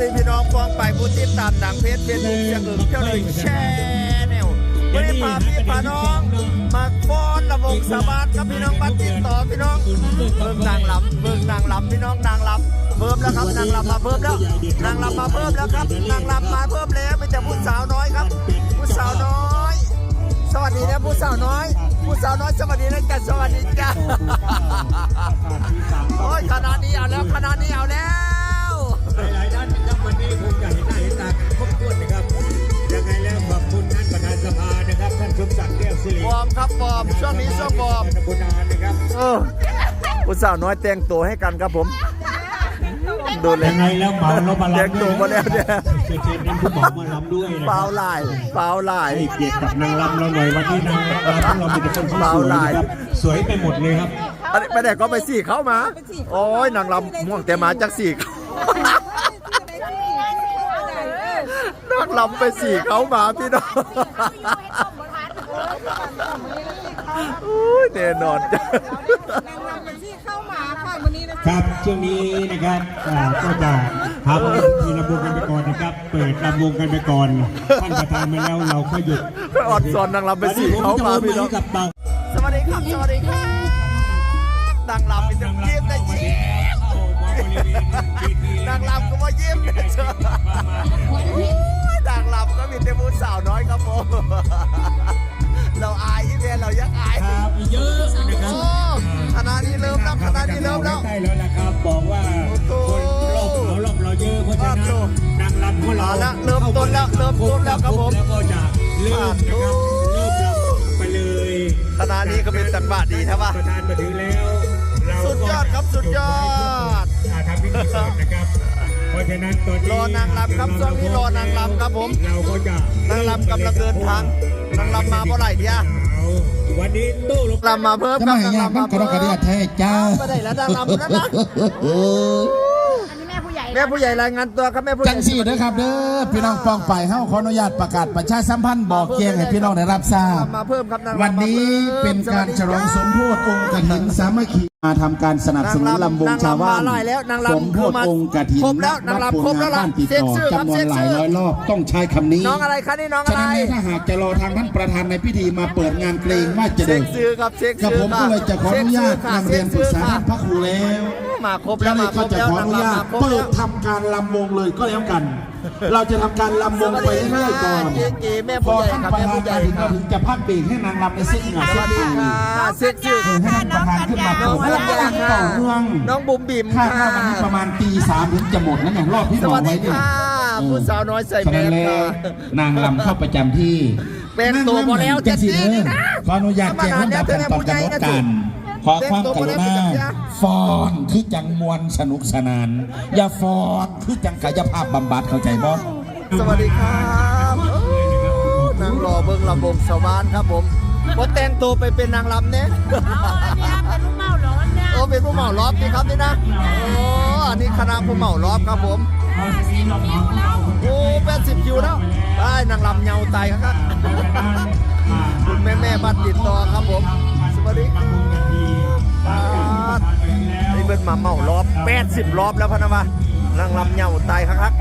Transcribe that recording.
ดีพี่น้องฟองไปผู้ติดตามดังเพจเฟซบุ๊กเสียงอึ่งเจ้าเลยแชร์แนววันนี้พาพี่พาน้องมาฟ้อนระวงสบานกับพี่น้องมาติดต่อพี่น้องเบิ่งนางลำเบิ่งนางลำพี่น้องนางลำเพิ่มแล้วครับนางลำมาเพิ่มแล้วนางลำมาเพิ่มแล้วครับนางลำมาเพิ่มแล้วไม่ใช่ผู้สาวน้อยครับผู้สาวน้อย สวัสดีนะผู้สาวน้อยผู้สาวน้อยสวัสดีนะจ๊ะสวัสดีจ้าโอ้ยขนาดนี้เอาแล้วขนาดนี้ วสิริวอร์มครับวอร์มช่วงนี้ช่วงวอร์มท่านบุญนานนะครับเออผู้สาวน้อยแต่งตัวให้กันครับผมดูเลยยังไงแล้วเหมาเรามาแต่งลำตัวมาแล้วเนี่ยเชิญเชิญท่านผู้เหมามาลำด้วยนะคเปล่ารับลายเปล่าลาย ให้เกียรติกับนางรำเราหน่อยวันนี้นางรำของเรามีแต่คนสเปล่าวยๆลายนะครับสวยไปหมดเลยครับอันนี้ไม่ได้ก็ไปสี่เขามา โอ้ยนางลำม่วงแต่มาจากสี่เขานางลำไปสี่เขามาพี่น้องโอ้ยแน่นอนจ้ะเข้ามาค่ะวันนี้นะครับช่วงนี้นะครับอ่าก็จะทำทีละวงกันไปก่อนนะครับ เปิดลำวงกันไปก่อนท่านประธานมาแล้วเราก็หยุดไปอ่อนสอนนางลำไปสี่เขามาพี่น้องกับเบาสวัสดีครับสวัสดีครับนางลำมีแต่ยิ้มได้ยิ้มนางลำก็ว่ายิ้มนะเจ้าโอ้ยนางลำก็มีแต่ผู้สาวน้อยครับผม อายครับเยอะนะครับโอ้คณะนี้เริ่มแล้วคณะนี้เริ่มแล้วได้แล้วนะครับ บอกว่าโอ้โหคนรอบเขารอบเราเยอะเพราะฉะนั้นโอ้โหนางรำของเราเอาละเริ่มต้นแล้วเริ่มต้นแล้วครับผมแล้วก็จะเริ่มนะครับเริ่มรำไปเลยคณะนี้ก็เป็นจังหวะดีใช่ปะประธานมาถึงแล้วเราก็สุดยอดครับสุดยอดอ่าทำพิธีก่อนนะครับเพราะฉะนั้นตอนนี้รอนางรำครับช่วงนี้รอนางรำครับผมเราก็จะนางรำกำลังเดินทางนางรำมาเมื่อไหร่เดียเอา วันนี้ตู้ลงรำมาเพิ่มจะครับไม่ให้ยากมันกระดกกระเดียดแท้จ้า ไม่ได้แล้วนางรำนั่นนะอันนี้ แม่ผู้ใหญ่แม่ผู้ใหญ่รายงานตัวครับแม่ผู้ใหจัญ่งสี่เด้อครับเด้อพี่น้องปองไปเฮาขออนุญาตประกาศประชาสัมพันธ์บอกแจ้งให้พี่น้องได้รับทราบ มาเพิ่มครับนางรำวันนี้เป็นการฉลองสมโพธิองค์กฐินสามัคคีมาทำการสนับสนุนลำวงชาวบ้านนางรำมาหลายแล้วนางรำสมโพธิองค์กฐินครบแล้วนางรำครบแล้วล่ะบ้านติดเซ็กต่อชื่อครับจำนวนหลายเซ็กชื่อร้อยรอบต้องใช้คำนี้น้องอะไรคะนี่น้องฉะอะไรนั้นเนี่ยถ้าหากจะรอทางท่านประธานในพิธีมาเปิดงานเกรงว่าจะเซ็เดิกนชื่อครับเซ็กกับชื่อผมค่ะก็เลยจะขออนุญาตนำเรียนปรึกษาท่านพระครูแล้ว มาครบแล้แล้ววเลยมาครก็บจะแล้วขออนุญาตนงรำมครบเปิแล้ดวทำการลำวงเลยก็แล้วกัน เราจะทำการลำวงไปเรื่อยๆก่อนเก๋ๆแม่พผู้อใหญ่ท่านครับประแม่ธานผู้ใหมาญ่ถึงครัเราบถึงจะพักเบรกให้นางลำในเส้นเหงาสเส้วันสดีทางค่ะเซ็กชื่อให้ท่านประธานขึ้นมาเปิดเรื่องกำลังต่อเนื่องน้องบุ๋มบิ๋มคาดค่ะ ว่าวันนี้ประมาณตีสามถึงจะหมดนั่นอย่างรอบที่สบอวักสไว้ดีดิค่ะผู้สาวน้อยใส่ฉะแมนั้นสแล้วค่ะนางลำเข้าประจำที่ เป็นตัวหมดแล้วจังสีเจ็ดเด้นี่อนะ ขออนุญาตแจ้งลำดับขั้นตอนกำหนดการขอความกรุณา ฟอนคือจังมวลสนุกสนาน อย่าฟอนคือจังกายภาพบำบัดเข้าใจบ่สวัสดีครับโอ้นางรอเบิ้งลำวงสวานครับผมว่าแต่งตัวไปเป็นนางลำเนี่ยเป็นลูกเมาร้อนเนี่ยโอ้เป็นผู้เหมารอบนี่ครับนี่นะโอ้อันนี้คณะผู้เหมารอบครับผมโอ้แปดสิบคิวแล้วได้นางลำเงาไตครับคุณแม่แม่ๆบัตรติดต่อครับผม สวัสดีครับ นี่เป็นมาเมารอบ 80 รอบแล้วพะนะวะนั่งลำเงาไตครับ